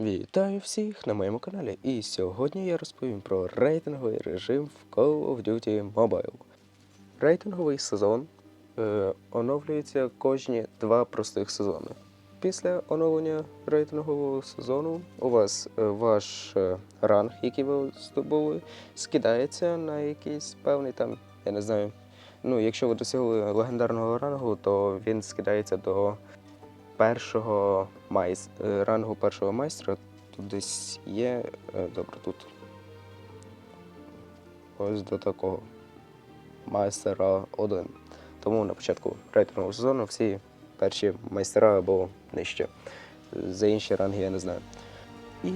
Вітаю всіх на моєму каналі. І сьогодні я розповім про рейтинговий режим в Call of Duty Mobile. Рейтинговий сезон е, оновлюється кожні два простих сезони. Після оновлення рейтингового сезону у вас е, ваш е, ранг, який ви здобули, скидається на якийсь певний там, я не знаю. Ну, якщо ви досягли легендарного рангу, то він скидається до першого майс... е, рангу першого майстра. Тут десь є. е, Добре, тут. Ось до такого. Майстера 1. Тому на початку рейтингового сезону всі перші майстера або нижче. За інші ранги я не знаю. І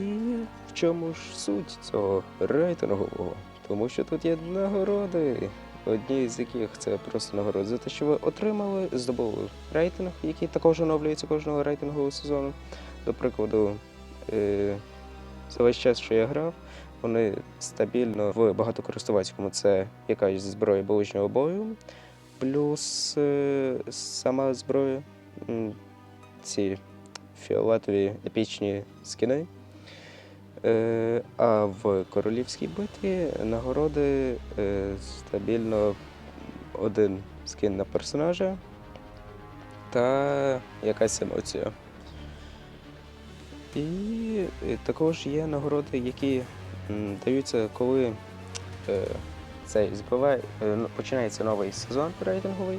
в чому ж суть цього рейтингового? Тому що тут є нагороди, одні з яких це просто нагороди за те, що ви отримали, здобули рейтинг, який також оновлюється кожного рейтингового сезону. До прикладу, е, за весь час, що я грав, вони стабільно в багатокористувацькому це якась зброя ближнього бою, плюс е, сама зброя, ці фіолетові епічні скини. Е, а в королівській битві нагороди е, стабільно один скин на персонажа та якась емоція. І також є нагороди, які даються, коли е, цей збиває, починається новий сезон рейтинговий,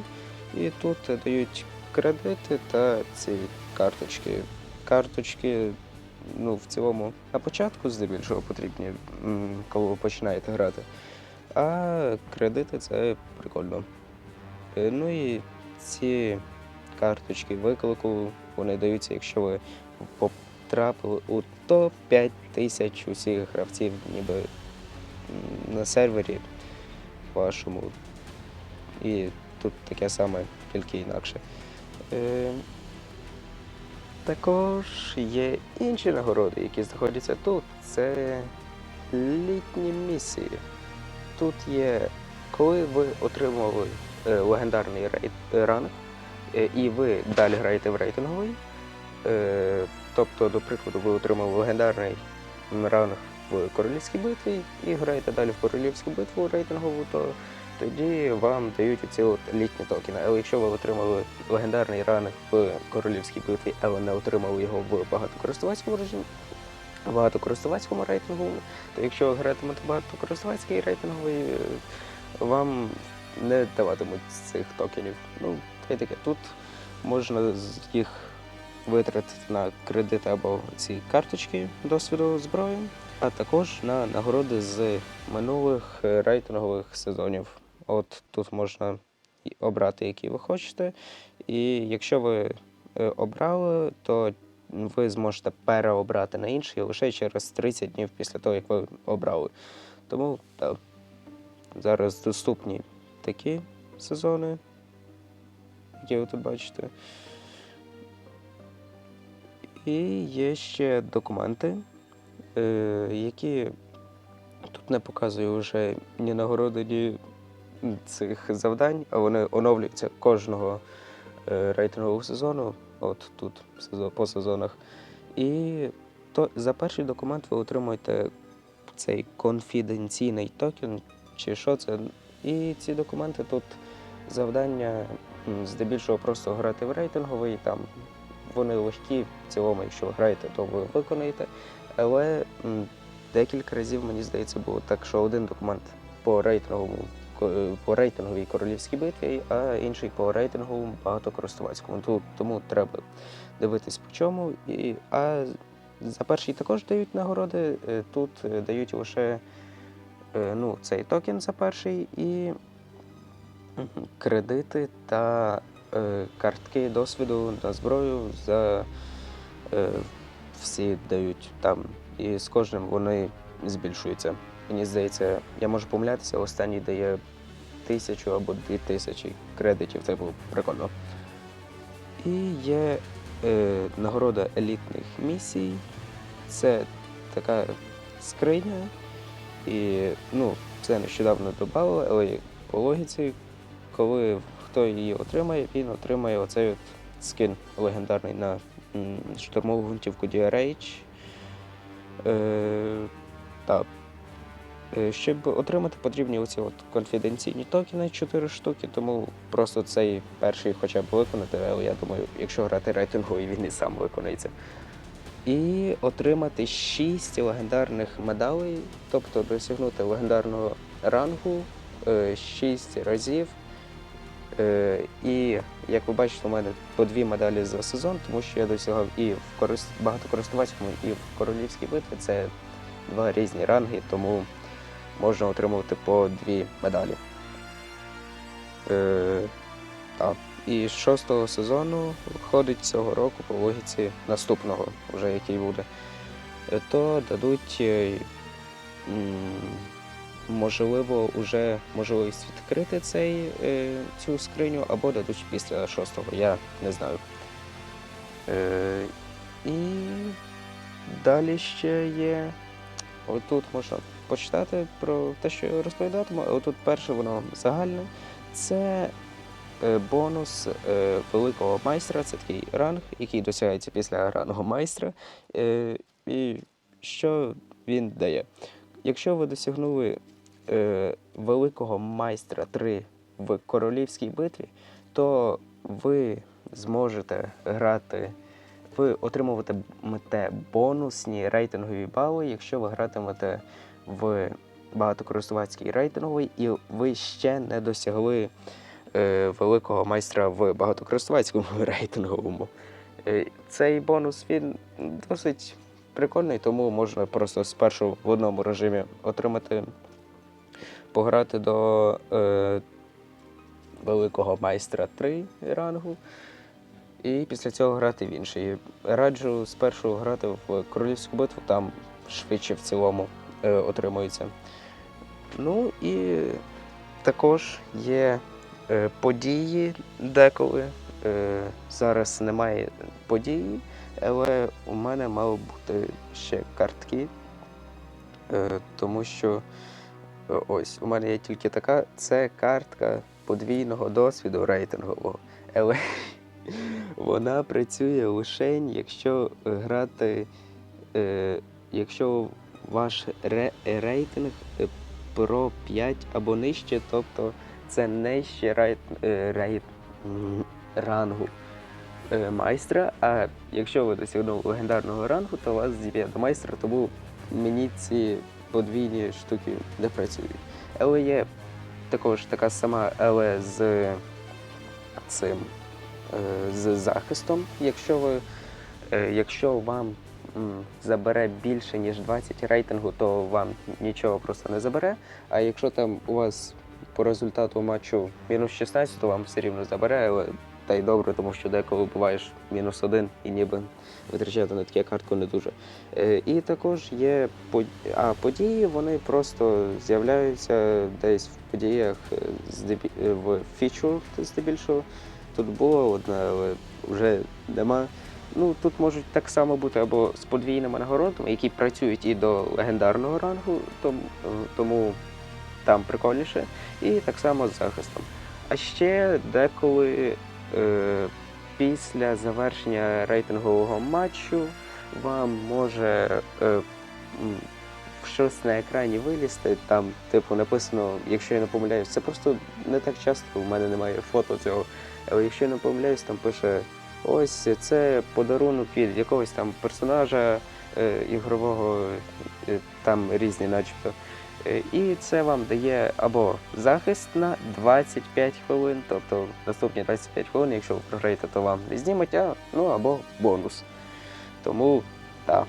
і тут дають кредити та ці карточки. Карточки ну, в цілому на початку здебільшого потрібні, коли ви починаєте грати. А кредити це прикольно. Е, Ну і ці карточки виклику вони даються, якщо ви потрапили у топ-5 тисяч усіх гравців, ніби на сервері вашому. І тут таке саме, тільки інакше. Також є інші нагороди, які знаходяться тут. Це літні місії. Тут є, коли ви отримали е, легендарний ранг, е, і ви далі граєте в рейтинговий. Е, тобто, до прикладу, ви отримали легендарний ранг в королівській битві і граєте далі в королівську битву рейтингову, то тоді вам дають ці от літні токени. Але якщо ви отримали легендарний ранг в королівській битві, але не отримали його в багатокористувацькому режимі, багатокористувацькому рейтингу, то якщо ви гратимете багатокористувацький рейтинговий, е, вам не даватимуть цих токенів. Ну, та й таке. Тут можна їх витратити на кредити або ці карточки досвіду зброї, а також на нагороди з минулих е, рейтингових сезонів. От тут можна обрати, які ви хочете. І якщо ви е, обрали, то ви зможете переобрати на інший лише через 30 днів після того, як ви обрали. Тому так, зараз доступні такі сезони, які ви тут бачите. І є ще документи, е, які тут не показую вже ні нагороди, ні цих завдань, а вони оновлюються кожного е, рейтингового сезону. От тут по сезонах. І то за перший документ ви отримуєте цей конфіденційний токен, чи що це. І ці документи тут завдання здебільшого просто грати в рейтинговий, там вони легкі в цілому, якщо ви граєте, то ви виконаєте. Але декілька разів, мені здається, було так, що один документ по рейтинговому по рейтинговій королівській битві, а інший по рейтинговому багатокористувацькому. Ту- Тому треба дивитись по чому. І, а за перший також дають нагороди. е, Тут е, дають лише е, ну, цей токен за перший і кредити та картки досвіду на зброю за всі дають там. І з кожним вони збільшуються. Мені здається, я можу помилятися, останній дає тисячу або дві тисячі кредитів. Це було прикольно. І є е, нагорода елітних місій. Це така скриня. І ну, це нещодавно додали, але по логіці, коли хто її отримає, він отримає оцей от скин легендарний на штурмову гвинтівку DRH. Е, так. Е, Щоб отримати потрібні оці от конфіденційні токени 4 штуки, тому просто цей перший хоча б виконати, але я думаю, якщо грати рейтинговий, він і сам виконається. І отримати 6 легендарних медалей, тобто досягнути легендарного рангу 6 разів. Е, І як ви бачите, у мене по дві медалі за сезон, тому що я досягав і в корис... багатокористувацькому, і в королівській битві. Це два різні ранги, тому можна отримувати по дві медалі. Е, так. І з шостого сезону виходить цього року по логіці наступного, вже який буде, е, то дадуть е, можливо уже можливість відкрити цей, е, цю скриню або дадуть після шостого, я не знаю. І далі ще є. Отут можна почитати про те, що я розповідатиму. Отут перше воно загальне. Це е, бонус е, великого майстра, це такий ранг, який досягається після ранго майстра. Е, і що він дає? Якщо ви досягнули великого майстра 3 в королівській битві, то ви зможете грати, ви отримуватимете бонусні рейтингові бали, якщо ви гратимете в багатокористувацький рейтинговий, і ви ще не досягли е, великого майстра в багатокористувацькому рейтинговому. Е, цей бонус він досить прикольний, тому можна просто спершу в одному режимі отримати, пограти до е, великого майстра 3 рангу. І після цього грати в інший. Раджу спершу грати в королівську битву, там швидше в цілому е, отримується. Ну і також є е, події деколи. Е, зараз немає події, але у мене мали бути ще картки, е, тому що е, ось у мене є тільки така, це картка подвійного досвіду рейтингового. Але вона працює лише, якщо грати, е, якщо ваш ре, рейтинг е, про 5 або нижче, тобто це нижче рейт, е, рейт, рангу е, майстра. А якщо ви досягнули легендарного рангу, то вас зіб'є до майстра, тому мені ці подвійні штуки не працюють. Але є також така сама, але з цим е, з захистом. Якщо ви е, якщо вам забере більше ніж 20 рейтингу, то вам нічого просто не забере. А якщо там у вас по результату матчу мінус 16, то вам все рівно забере, але та й добре, тому що деколи буваєш мінус один і ніби витрачати на таку картку не дуже. Е, І також є а події, вони просто з'являються десь в подіях е, е, в фічу здебільшого. Тут було одне, але вже нема. Ну, тут можуть так само бути або з подвійними нагородами, які працюють і до легендарного рангу, тому, тому там прикольніше, і так само з захистом. А ще деколи е, після завершення рейтингового матчу вам може е, щось на екрані вилізти, там, типу, написано, якщо я не помиляюсь, це просто не так часто, у мене немає фото цього. Якщо я не помиляюсь, там пише ось це подарунок від якогось там персонажа е, ігрового, е, там різні, начебто. Е, І це вам дає або захист на 25 хвилин, тобто наступні 25 хвилин, якщо ви програєте, то вам не знімуть, а ну або бонус. Тому так.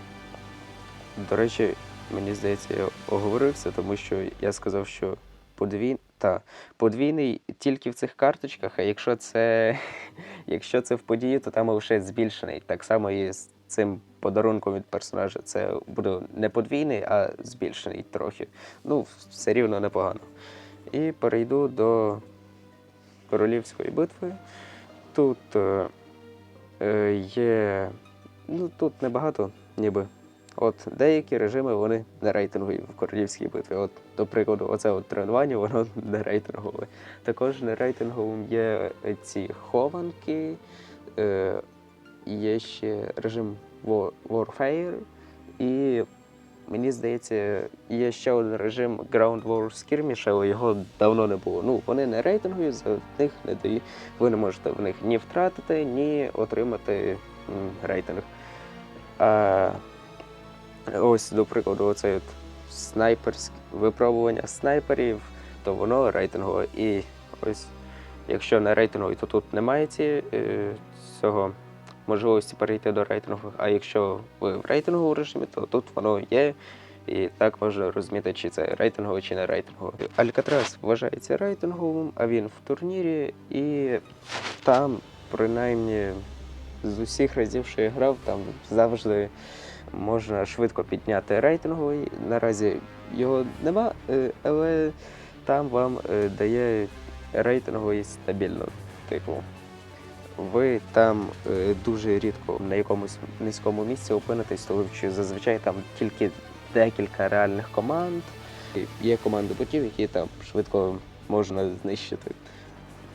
До речі, мені здається, я оговорився, тому що я сказав, що подвій... та, подвійний тільки в цих карточках, а якщо це, якщо це в події, то там лише збільшений. Так само і з цим подарунком від персонажа. Це буде не подвійний, а збільшений трохи. Ну, все рівно непогано. І перейду до королівської битви. Тут е, е, є. Ну, тут небагато, ніби. От деякі режими вони не рейтингові в королівській битві. От, до прикладу, оце от тренування, воно не рейтингове. Також не рейтинговим є ці хованки, е, є ще режим War- Warfare і мені здається, є ще один режим Ground War Skirmish, але його давно не було. Ну, вони не рейтингові, за них не дають. Ви не можете в них ні втратити, ні отримати рейтинг. А, ось, до прикладу, оцей от снайперське випробування снайперів, то воно рейтингове. І ось, якщо не рейтинговий, то тут немає ці, е, цього можливості перейти до рейтингових. А якщо ви в рейтинговому режимі, то тут воно є. І так можна розуміти, чи це рейтингове, чи не рейтингове. Алькатрас вважається рейтинговим, а він в турнірі, і там, принаймні, з усіх разів, що я грав, там завжди можна швидко підняти рейтинговий. Наразі його нема, е, але там вам е, дає рейтинговий стабільно. Типу, ви там е, дуже рідко на якомусь низькому місці опинитесь, тому що зазвичай там тільки декілька реальних команд. Є команди ботів, які там швидко можна знищити.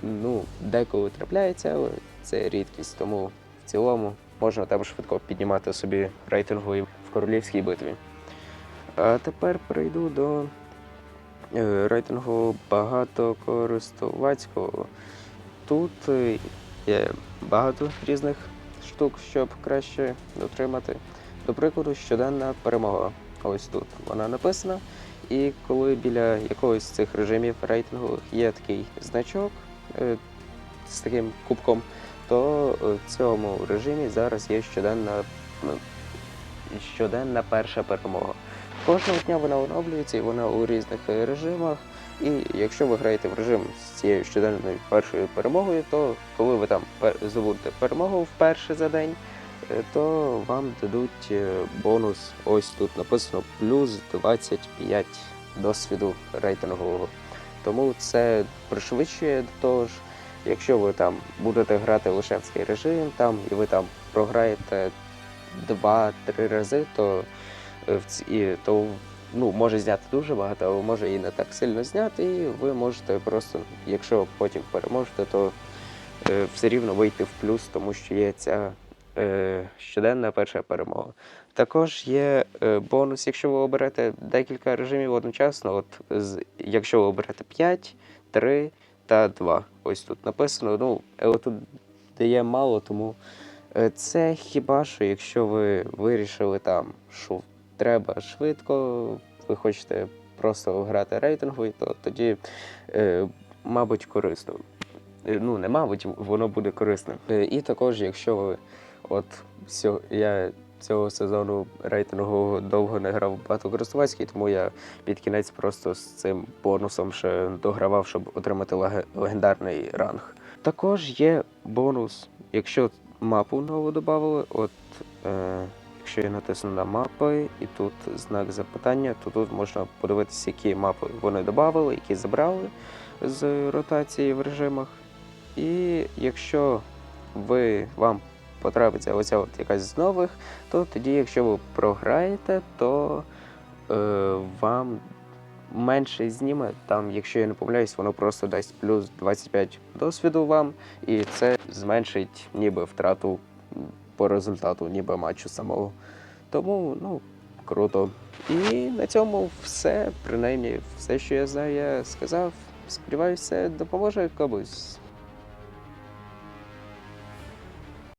Ну, деколи трапляється, але це рідкість, тому в цілому можна там швидко піднімати собі рейтинговий в королівській битві. А тепер перейду до е, рейтингу багатокористувацького. Тут е, є багато різних штук, щоб краще отримати. До прикладу, щоденна перемога. Ось тут вона написана. І коли біля якогось з цих режимів рейтингових є такий значок е, з таким кубком, то е, в цьому режимі зараз є щоденна, щоденна перша перемога. Кожного дня вона оновлюється і вона у різних е, режимах. І якщо ви граєте в режим з цією щоденною першою перемогою, то коли ви там здобудете перемогу вперше за день, е, то вам дадуть бонус. Ось тут написано плюс 25 досвіду рейтингового. Тому це пришвидшує до того ж, якщо ви там будете грати лише в цей режим, там і ви там програєте 2-3 рази, то е, і, то ну, може зняти дуже багато, але може і не так сильно зняти, і ви можете просто, якщо потім переможете, то е, все рівно вийти в плюс, тому що є ця е, щоденна перша перемога. Також є е, бонус, якщо ви оберете декілька режимів одночасно, от з, якщо ви оберете 5, 3 та 2. Ось тут написано. Ну, тут дає мало, тому е, це хіба що, якщо ви вирішили там, що треба швидко, ви хочете просто грати рейтинговий, то тоді, е, мабуть, корисно. Е, Ну, не мабуть, воно буде корисним. І також, якщо ви от я цього сезону рейтингового довго не грав багатокористувацький, тому я під кінець просто з цим бонусом ще догравав, щоб отримати леге- легендарний ранг. Також є бонус, якщо мапу нову додали, от е, якщо я натисну на мапи і тут знак запитання, то тут можна подивитися, які мапи вони додали, які забрали з ротації в режимах. І якщо ви вам потрапиться оця от якась з нових, то тоді, якщо ви програєте, то е, вам менше зніме. Там, якщо я не помиляюсь, воно просто дасть плюс 25 досвіду вам, і це зменшить ніби втрату по результату, ніби матчу самого. Тому, ну, круто. І на цьому все. Принаймні, все, що я знаю, я сказав. Сподіваюся, допоможе комусь.